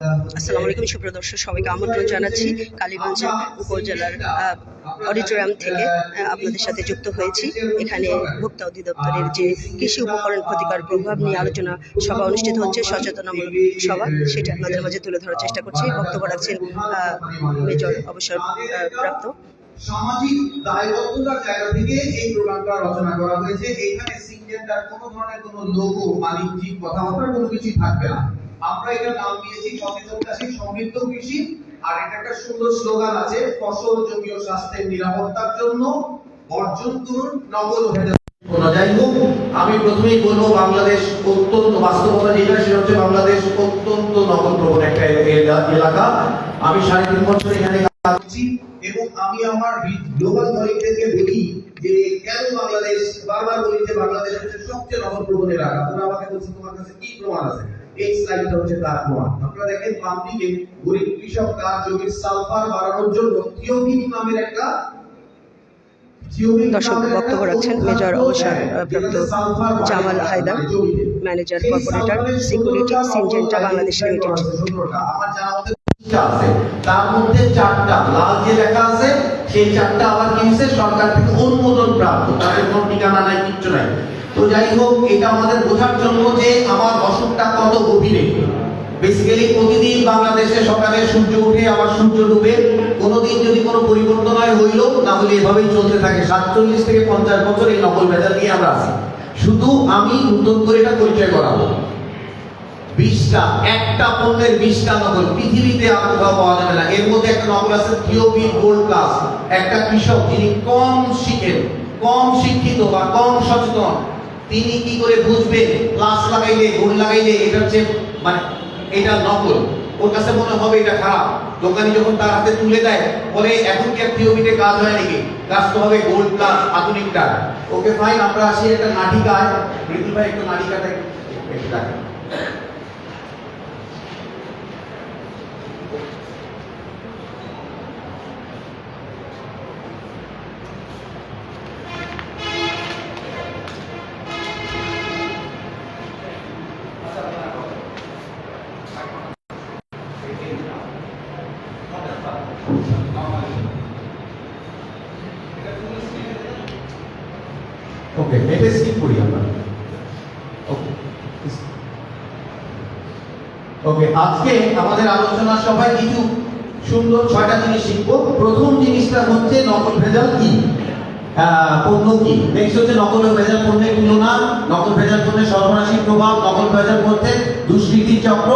আসসালামু আলাইকুম, সুপ্রিয় দর্শক, সবাইকে আমন্ত্রণ জানাচ্ছি কালীগঞ্জ উপজেলার অডিটোরিয়াম থেকে আপনাদের সাথে যুক্ত হয়েছি। এখানে ভোক্তা অধিদপ্তরের যে কৃষি উপকরণ ক্ষতিকর প্রভাব নিয়ে আলোচনা সভা অনুষ্ঠিত হচ্ছে, সচেতনামূলক সভা। সেটা আপনাদের মাঝে তুলে ধরার চেষ্টা করছি। বক্তব্য রাখছেন মেজর অবসর প্রাপ্ত। সামাজিক দায়বদ্ধতার জায়গা থেকে এই প্রোগ্রামটা রচনা করা হয়েছে। এখানে সিঙ্গেলটার কোনো ধরনের কোনো লোগো বাণিজ্যিক কথাবার্তা কোনো কিছুই থাকবে না। আমরা এটা নাম দিয়েছি সচেতন চাষী সমৃদ্ধ কৃষি, আর এটা একটা সুন্দর স্লোগান আছে, ফসল জমি ও স্বাস্থ্যের নিরাপত্তার জন্য অর্জন করুন নগদ ভেজাল যাই হোক, আমি প্রথমেই বলব, বাংলাদেশ অত্যন্ত বাস্তবতা যেটা, সেটা হচ্ছে বাংলাদেশ অত্যন্ত প্রবণ একটা এলাকা। আমি সাড়ে তিন বছর এখানে এবং আমি আমার গ্লোবাল কলিগদেরকে বলি যে কেন বাংলাদেশ, বারবার বলি যে বাংলাদেশ হচ্ছে সবচেয়ে নগদ প্রবণ এলাকা। তোমরা আমাকে বলছো, তোমার কাছে কি প্রমাণ আছে? এই স্লাইডটা হচ্ছে তার প্রমাণ আপনারা দেখেন বাম দিকে গরিব কৃষক তার জমির সালফার বাড়ানোর জন্য থিওবিন নামের একটা দর্শক বক্তব্য রাখছেন মেজর অবসর প্রাপ্ত Jamal Haider manager corporate security Syngenta Bangladesh limited আছে। তার মধ্যে চারটা। লাল যে লেখা আছে সেই চারটা আবার কি হয়েছে? সরকার থেকে অনুমোদন প্রাপ্ত। তাদের কোনো ঠিকানা নাই কিচ্ছু নাই। তো যাই হোক, এটা আমাদের বোঝার জন্য যে আমার অসুখটা কত গভীরে। বেসিক্যালি প্রতিদিন বাংলাদেশে সকালে সূর্য উঠে আবার সূর্য ডুবে। কোনোদিন যদি কোনো পরিবর্তন হয়, হইল তাহলে এভাবেই চলতে থাকে। সাতচল্লিশ থেকে পঞ্চাশ বছর এই নকল ভেজাল নিয়ে আমরা আছি। শুধু আমি নতুন করে এটা পরিচয় করাবো। বিশটা, একটা পণ্যের বিশটা নকল। পৃথিবীতে আর কোথাও পাওয়া যাবে না। এর মধ্যে একটা নকল আছে থিওপি গোল্ড প্লাস একটা কৃষক, যিনি কম শিখেন, কম শিক্ষিত বা কম সচেতন। তিনি কি করে বুঝবেন? প্লাস লাগাইলে গোল লাগাইলে এটা হচ্ছে মানে এটা নকল। ওর কাছে মনে হবে এটা খারাপ। দোকানি যখন তার হাতে তুলে দেয়, বলে এখন কি আর থিওপিতে কাজ হয় নাকি? কাজ তো হবে গোল্ড প্লাস আধুনিকটা। ওকে ভাই আমরা আসি একটা নাটিকায়। মৃদু ভাই, একটা নাটিকাটা একটু ওকে, আজকে আমাদের আলোচনা সভায় কিছু সুন্দর ছয়টা জিনিস শিখব। প্রথম জিনিসটা হচ্ছে নকল ভেজাল কি? পণ্য কি? নেক্সট হচ্ছে নকল ভেজাল পণ্যের তুলনা নকল ভেজাল পণ্যের সর্বনাশী প্রভাব, নকল ভেজাল মধ্যে দুষ্কৃতির চক্র,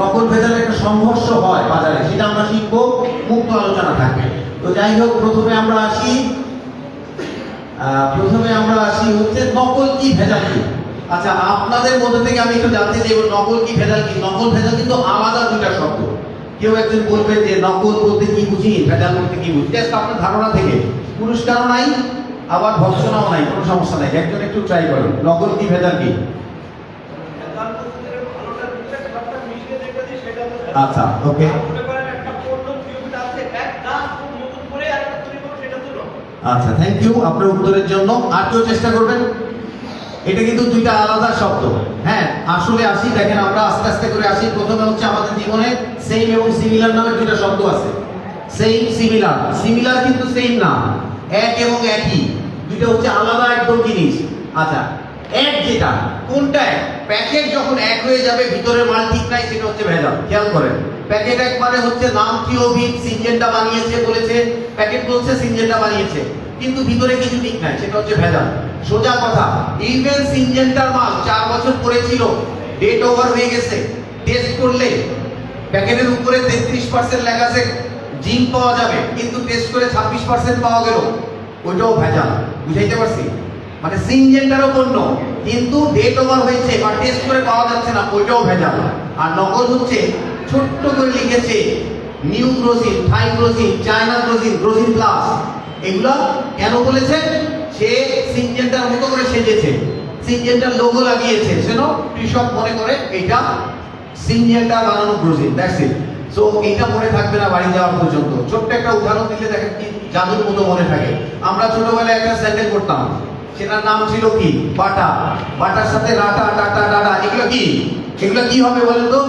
নকল ভেজাল একটা সংঘর্ষ হয় বাজারে, সেটা আমরা শিখব। মুক্ত আলোচনা থাকবে। তো যাই হোক, প্রথমে আমরা আসি। প্রথমে আমরা আসি হচ্ছে নকল কি, ভেজাল কি? আচ্ছা আপনাদের মধ্যে থেকে আমি একটু জানতে চাইব নকল কি ভেজাল কি? নকল ভেজাল কিন্তু আলাদা দুটা শব্দ। কেউ একজন বলবে যে নকল বলতে কি বুঝি, ভেজাল বলতে কি বুঝি? জাস্ট আপনার ধারণা থেকে। পুরস্কারও নাই, আবার ভৎসনাও নাই, কোনো সমস্যা নাই। একজন একটু ট্রাই করেন, নকল কি, ভেজাল কি? আচ্ছা ওকে আচ্ছা থ্যাংক ইউ আপনার উত্তরের জন্য। আর কেউ চেষ্টা করবেন? এটা কিন্তু দুইটা আলাদা শব্দ। হ্যাঁ আসলে আসি, দেখেন আমরা আস্তে আস্তে করে আসি। প্রথমে হচ্ছে আমাদের জীবনে সেম এবং সিমিলার নামে দুইটা শব্দ আছে। সেম সিমিলার সিমিলার কিন্তু সেম না। এক এবং একই। দুইটা হচ্ছে আলাদা একদম জিনিস। আচ্ছা এক যেটা, কোনটা এক? প্যাকেট যখন এক হয়ে যাবে, ভিতরে মাল ঠিক নাই, সেটা হচ্ছে ভেজাল। খেয়াল করেন। প্যাকেট এক মানে হচ্ছে নাম থিওভিক সিনজেনটা বানিয়েছে বলেছে। প্যাকেট বলছে সিনজেনটা বানিয়েছে। কিন্তু ভিতরে কিছু ঠিক নাই, সেটা হচ্ছে ভেজাল। সোজা কথা। ইভেন সিনজেন্টার মাল চার বছর পড়েছিল ডেট ওভার হয়ে গেছে। টেস্ট করলে প্যাকেটের উপরে তেত্রিশ পার্সেন্ট লেখা আছে পাওয়া যাবে। কিন্তু টেস্ট করে ছাব্বিশ পার্সেন্ট পাওয়া গেল। ওইটাও ভেজাল। বুঝাইতে পারছি? মানে সিনজেন্টারও পণ্য কিন্তু ডেট ওভার হয়েছে বা টেস্ট করে পাওয়া যাচ্ছে না, ওইটাও ভেজাল। আর নকল হচ্ছে, ছোট্ট করে লিখেছে নিউ গ্রোজিন থাই গ্রোজিন চায়না গ্রোজিন গ্রোজিন প্লাস এগুলো কেন বলেছে? সে সিনজেন্টার মতো করে সেজেছে সিনজেন্টার লোগো লাগিয়েছে সেন কৃষক মনে করে এটা সিনজেন্টা বানানো গ্রোজিন দ্যাটস ইট সো এটা মনে থাকবে না বাড়ি যাওয়ার পর্যন্ত। ছোট্ট একটা উদাহরণ দিলে দেখেন কি জাদুর মতো মনে থাকে। আমরা ছোটবেলায় একটা স্যান্ডেল করতাম। সেটার নাম ছিল কি? বাটা। বাটার সাথে রাটা টাটা ডাটা এগুলো কি? এগুলো কি হবে বলেন তো?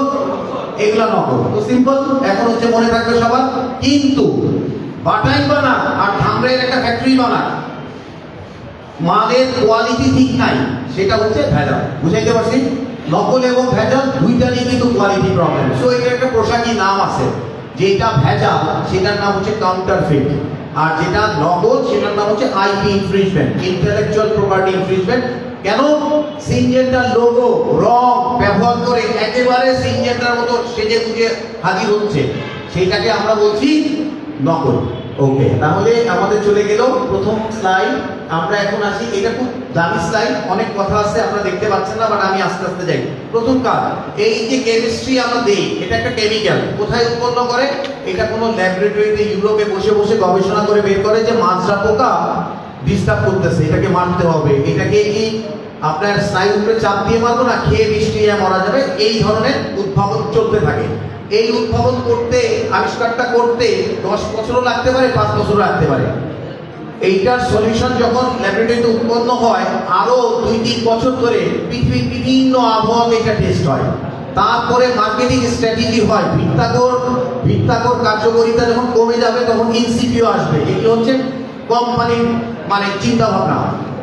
এগুলা নকল। তো সিম্পল এখন হচ্ছে মনে থাকবে সবার। কিন্তু বাটাই বানা আর ধামরাইয়ের একটা ফ্যাক্টরি বানা মালের কোয়ালিটি ঠিক নাই, সেটা হচ্ছে ভেজাল। বুঝাইতে পারছি? নকল এবং ভেজাল দুইটারই কিন্তু কোয়ালিটি প্রবলেম সো এটা একটা পোশাকি নাম আছে, যেটা ভেজাল, সেটার নাম হচ্ছে কাউন্টারফিট আর যেটা নকল সেটার নাম হচ্ছে IP infringement intellectual property infringement কেন? সিনজেন্টার লোগো রং ব্যবহার করে একেবারে সিনজেন্টার মতো সেজে গুজে হাজির হচ্ছে। সেটাকে আমরা বলছি নকল। ওকে তাহলে আমাদের চলে গেল প্রথম স্লাইড আমরা এখন আসি, এটা খুব দামি স্লাইড অনেক কথা আছে, আপনারা দেখতে পাচ্ছেন না বাট আমি আস্তে আস্তে যাই। প্রথম কাজ, এই যে কেমিস্ট্রি আমরা দেই, এটা একটা কেমিক্যাল কোথায় উৎপন্ন করে? এটা কোনো ল্যাবরেটরিতে ইউরোপে বসে বসে গবেষণা করে বের করে যে মাজরা পোকা ডিস্টার্ব করতেছে, এটাকে মারতে হবে, এটাকে কি আপনার স্নায়ুর উপরে চাপ দিয়ে মারবো না, খেয়ে বৃষ্টি মরা যাবে, এই ধরনের উদ্ভাবন চলতে থাকে। এই উদ্ভাবন করতে, আবিষ্কারটা করতে দশ বছরও লাগতে পারে, পাঁচ বছরও লাগতে পারে। এইটার সলিউশন যখন ল্যাবরেটরিতে উৎপন্ন হয়, আরও দুই তিন বছর ধরে পৃথিবীর বিভিন্ন আবহাওয়াতে এটা টেস্ট হয়। তারপরে মার্কেটিং স্ট্র্যাটেজি হয়, ভিত্তাকর ভিত্তাকর কার্যকরিতা যখন কমে যাবে, তখন ইনসিপিও আসবে। এগুলো হচ্ছে কোম্পানির মানে চিন্তাভাবনা।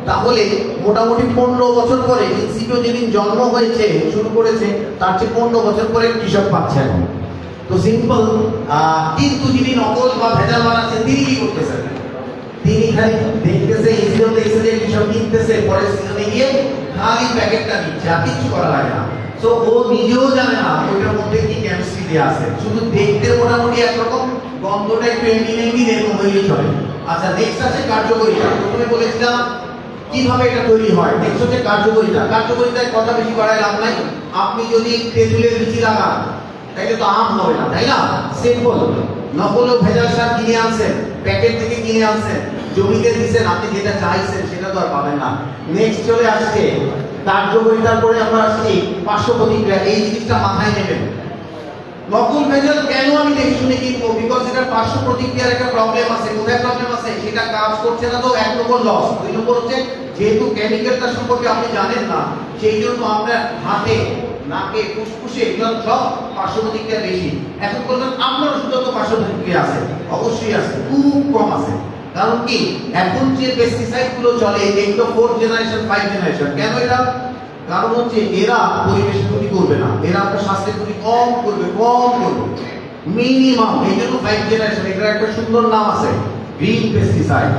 তাহলে মোটামুটি পনেরো বছর পরে ইনসিপিও যেদিন জন্ম হয়েছে, শুরু করেছে, তার চেয়ে পনেরো বছর পরে কৃষক পাচ্ছে এখন। তো সিম্পল কিন্তু যিনি নকল বা ভেজাল বানাচ্ছেন তিনি কি করতেছেন। তিনি খালি দেখতেছে ইসিও দেখছে যে কিনতেছে, পরে সিজনে গিয়ে খালি প্যাকেটটা নিচ্ছে, আর কিছু করা লাগে না। সো ও নিজেও জানে না, ওইটার মধ্যে কি কেমিস্ট্রি দেওয়া আছে। শুধু দেখতে মোটামুটি একরকম, গন্ধটা একটু এমনি এমনি এরকম হইলেই চলে। আচ্ছা নেক্সট আছে কার্যকরিতা। প্রথমে বলেছিলাম, কীভাবে এটা তৈরি হয়? নেক্সট হচ্ছে কার্যকরিতা। কার্যকরিতায় কথা বেশি করায় লাভ নাই। আপনি যদি তেঁতুলের বিচি লাগান, তাইলে তো আম হবে না, তাই না? সিম্পল নকল ভেজাল সার কিনে আনছেন, প্যাকেট থেকে কিনে আনছেন। জমিতে দিচ্ছেন আপনি যেটা চাইছেন সেটা তো আর পাবেন না। নেক্সট চলে আসছে কার্যকরিতার পরে আমরা আসছি পার্শ্ব প্রতিক্রিয়া এই জিনিসটা মাথায় নেবেন। নকল ভেজাল কেন আমি দেখে শুনে কিনবো বিকজ এটা পার্শ্ব প্রতিক্রিয়ার একটা প্রবলেম আছে। কোথায় প্রবলেম আছে? সেটা কাজ করছে না তো, এক নম্বর লস দুই নম্বর হচ্ছে, যেহেতু কেমিক্যালটা সম্পর্কে আপনি জানেন না, সেই জন্য আপনার হাতে, নাকে, ফুসফুসে এগুলো সব পার্শ্ব প্রতিক্রিয়া বেশি। এখন বলবেন আপনার শুধু তো পার্শ্ব প্রতিক্রিয়া আছে, অবশ্যই আছে, খুব কম আছে। কারণ কি? এখন যে পেস্টিসাইডগুলো চলে এগুলো ফোর্থ জেনারেশন ফাইভ জেনারেশন কেন এটা কারণ হচ্ছে এরা পরিবেশ ক্ষতি করবে না। এরা আপনার স্বাস্থ্যের ক্ষতি কম করবে কম করবে। মিনিমাম এই জন্য ফাইভ জেনারেশন এটার একটা সুন্দর নাম আছে গ্রিন পেস্টিসাইড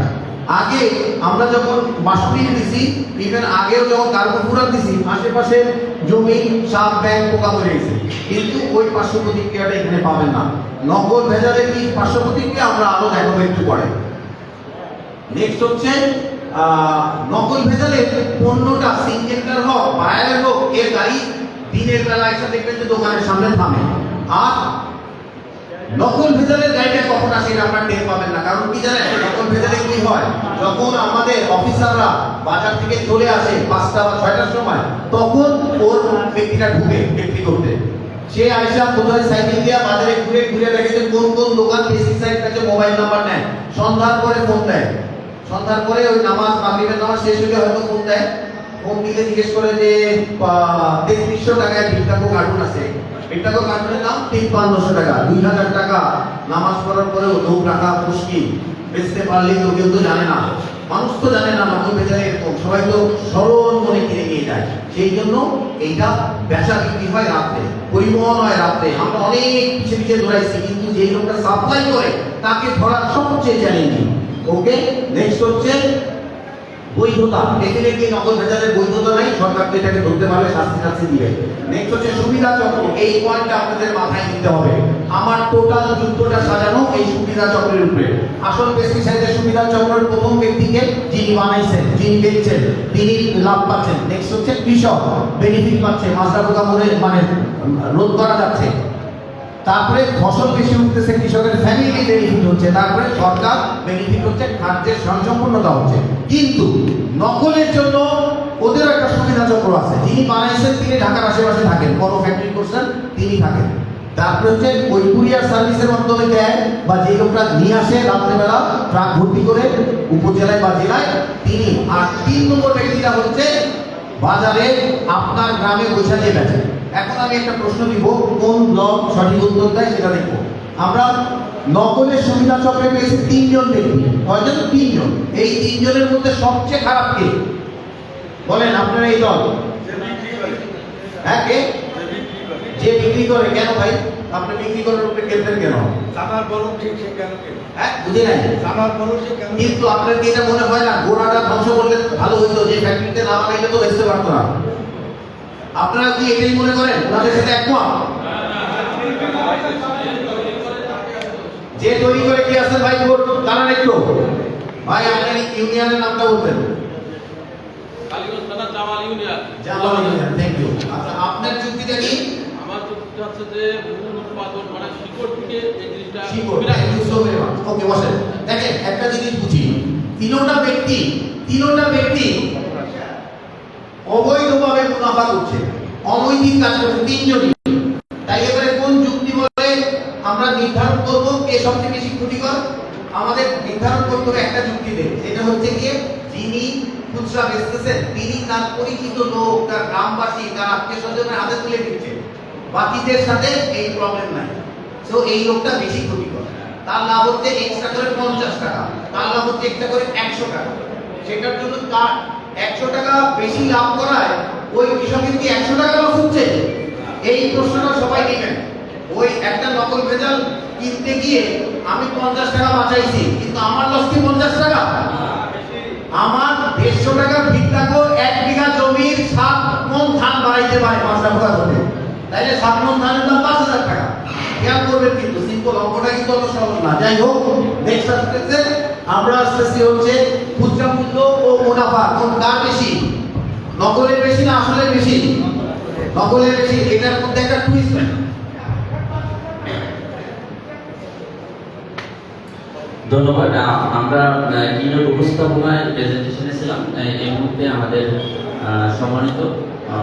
আগে আমরা যখন বাষ্পীর দিছি ইভেন আগেও যখন কার্বোফুরান দিছি, আশেপাশে জমি সাপ ব্যাং পোকা মরে গেছে। কিন্তু ওই পার্শ্ব প্রতিক্রিয়াটা এখানে পাবেন না। নকল ভেজালের কি পার্শ্ব প্রতিক্রিয়া আমরা আরও দেখাবো একটু পরে। নেক্সট হচ্ছে নকল ভেজালের পণ্যটা সিনজেক্টর হোক বায়ার হোক এর গাড়ি, দিনের বেলা এসে দেখবেন যে দোকানের সামনে থামে। আর নকল ভেজালের গাড়িটা কখন আসে এটা আপনারা টের পাবেন না। কারণ কি জানেন, নকল ভেজালে কি হয়? যখন আমাদের অফিসাররা বাজার থেকে চলে আসে পাঁচটা বা ছয়টার সময়, তখন ওর ব্যক্তিটা ঢুকে বিক্রি করতে। সে আয়সা কোথায় সাইকেল দিয়া বাজারে ঘুরে ঘুরে দেখে যে কোন কোন দোকান পেস্টিসাইড কাছে মোবাইল নাম্বার নেয়। সন্ধ্যার পরে ফোন দেয়। সন্ধ্যার পরে ওই নামাজ মাগরিবের নামাজ শেষ হলে হয়তো ফোন দেয়। ফোন দিলে জিজ্ঞেস করে যে তেত্রিশশো টাকায় ভিক্টাকো কার্টুন আছে। ভিক্টাকো কার্টুনের দাম তিপ্পান্নশো টাকা। দুই হাজার টাকা। নামাজ পড়ার পরেও দু টাকা মুশকিল। বেচতে পারলেই তো কেউ তো জানে না। মানুষ তো জানে না নকল বেচারে এরকম। সবাই তো সরল মনে কিনে নিয়ে যায়। সেই জন্য এইটা বেচা বিক্রি হয় রাত্রে। পরিবহন হয় রাত্রে। আমরা অনেক পিছিয়ে পিছিয়ে দৌড়াইছি, কিন্তু যেই লোকটা সাপ্লাই করে, তাকে ধরা সবচেয়ে চ্যালেঞ্জিং ওকে নেক্সট হচ্ছে বৈধতা। এখানে কি নকল ভেজালের বৈধতা নাই? সরকার তো এটাকে ধরতে পারলে শাস্তি শাস্তি দিবে। নেক্সট হচ্ছে সুবিধা চক্র। এই পয়েন্টটা আপনাদের মাথায় নিতে হবে। আমার টোটাল যুদ্ধটা সাজানো এই সুবিধা চক্রের উপরে। আসল পেস্টিসাইডের সুবিধা চক্রের প্রথম ব্যক্তিকে যিনি বানাইছেন, যিনি দেখছেন তিনি লাভ পাচ্ছেন। নেক্সট হচ্ছে কৃষক। বেনিফিট পাচ্ছে। পোকা মরে মানে রোধ করা যাচ্ছে। তারপরে ফসল বেশি উঠতেছে, কৃষকের ফ্যামিলি বেনিফিট হচ্ছে, তারপরে সরকার বেনিফিট হচ্ছে, খাদ্যের স্বয়ংসম্পূর্ণতা হচ্ছে। কিন্তু নকলের জন্য ওদের একটা সুবিধা চক্র আছে। যিনি বানাইছেন, তিনি ঢাকার আশেপাশে থাকেন, বড় ফ্যাক্টরি করছেন, তিনি থাকেন। তারপরে হচ্ছে ওই কুরিয়ার সার্ভিসের মাধ্যমে দেয়, বা যে লোকটা নিয়ে আসে রাত্রেবেলা ট্রাক ভর্তি করে উপজেলায় বা জেলায়, তিনি আর তিন নম্বর ব্যক্তিটা হচ্ছে বাজারে আপনার গ্রামে বৈশা দিয়ে এখন আমি একটা প্রশ্ন দিব কোন ব্লক সঠিক উত্তর দেয় সেটা দেখব। আমরা নকলের সুবিধা চক্রে পেয়েছি তিনজন ব্যক্তি। কয়জন? তিনজন। এই তিনজনের মধ্যে সবচেয়ে খারাপ কে? বলেন আপনারা এই দল। হ্যাঁ কে? যে বিক্রি করে। কেন ভাই? আপনি বিক্রি করার উপরে কেন্দ্রের কেন? জানার পরও ঠিক সে কেন হ্যাঁ বুঝি নাই। জানার পরও সে কেন কিন্তু আপনার কি এটা মনে হয় না গোড়াটা ধ্বংস করলে ভালো হইতো যে ফ্যাক্টরিতে না বানাইলে তো বেচতে পারতো না? আপনারা কি এটাই মনে করেন? ওনাদের সাথে একমত? যে তৈরি করে কি আছেন ভাই ভোট দাঁড়ান একটু। ভাই আপনার ইউনিয়নের নামটা বলবেন। আচ্ছা আপনার যুক্তিটা কি? আমার যুক্তি হচ্ছে যে মূল উৎপাদন মানে শিকড় থেকে এই জিনিসটা ওকে বসেন। দেখেন একটা জিনিস বুঝি। তিনোটা ব্যক্তি তিনোটা ব্যক্তি মুনাফা করছে। অনৈতিক কাজ করছে তিনজনই। তাই এবারে কোন যুক্তি বলে আমরা নির্ধারণ করব কে সবচেয়ে বেশি ক্ষতিকর? আমাদের নির্ধারণ করতে হবে একটা যুক্তি দেয় সেটা হচ্ছে গিয়ে যিনি খুচরা বেচতেছেন, তিনি তার পরিচিত লোক, তার গ্রামবাসী, তার আত্মীয় স্বজনের হাতে তুলে দিচ্ছে। বাকিদের সাথে এই প্রবলেম নাই। তো এই লোকটা বেশি ক্ষতিকর। তার লাভ হচ্ছে এক্সট্রা করে পঞ্চাশ টাকা, তার লাভ হচ্ছে এক্সট্রা করে একশো টাকা। সেটার জন্য তার একশো টাকা বেশি লাভ করায় ওই কৃষকের কি একশো টাকা লস হচ্ছে? এই প্রশ্নটা সবাই নেবেন। ওই একটা নকল ভেজাল কিনতে গিয়ে আমি পঞ্চাশ টাকা বাঁচাইছি, কিন্তু আমার লস কি পঞ্চাশ টাকা? আমার দেড়শো টাকার ভিত্তাকেও এক বিঘা জমির সাত মন ধান বাড়াইতে পারে পাঁচটা পোকা ধরে তাইলে সাত মন ধানের দাম পাঁচ হাজার টাকা। খেয়াল করবেন কিন্তু সিম্পল অঙ্কটা কিন্তু অত সহজ না। যাই হোক নেক্সট আসতেছে আমরা আসতেছি হচ্ছে খুচরা মূল্য ও মুনাফা, কোন কার বেশি? নকলের বেশি না আসলের বেশি? নকলের বেশি, এটার মধ্যে একটা টুইস্ট ধন্যবাদ। আমরা কিনোর উপস্থাপনায় প্রেজেন্টেশনে ছিলাম। এই- মুহূর্তে আমাদের সম্মানিত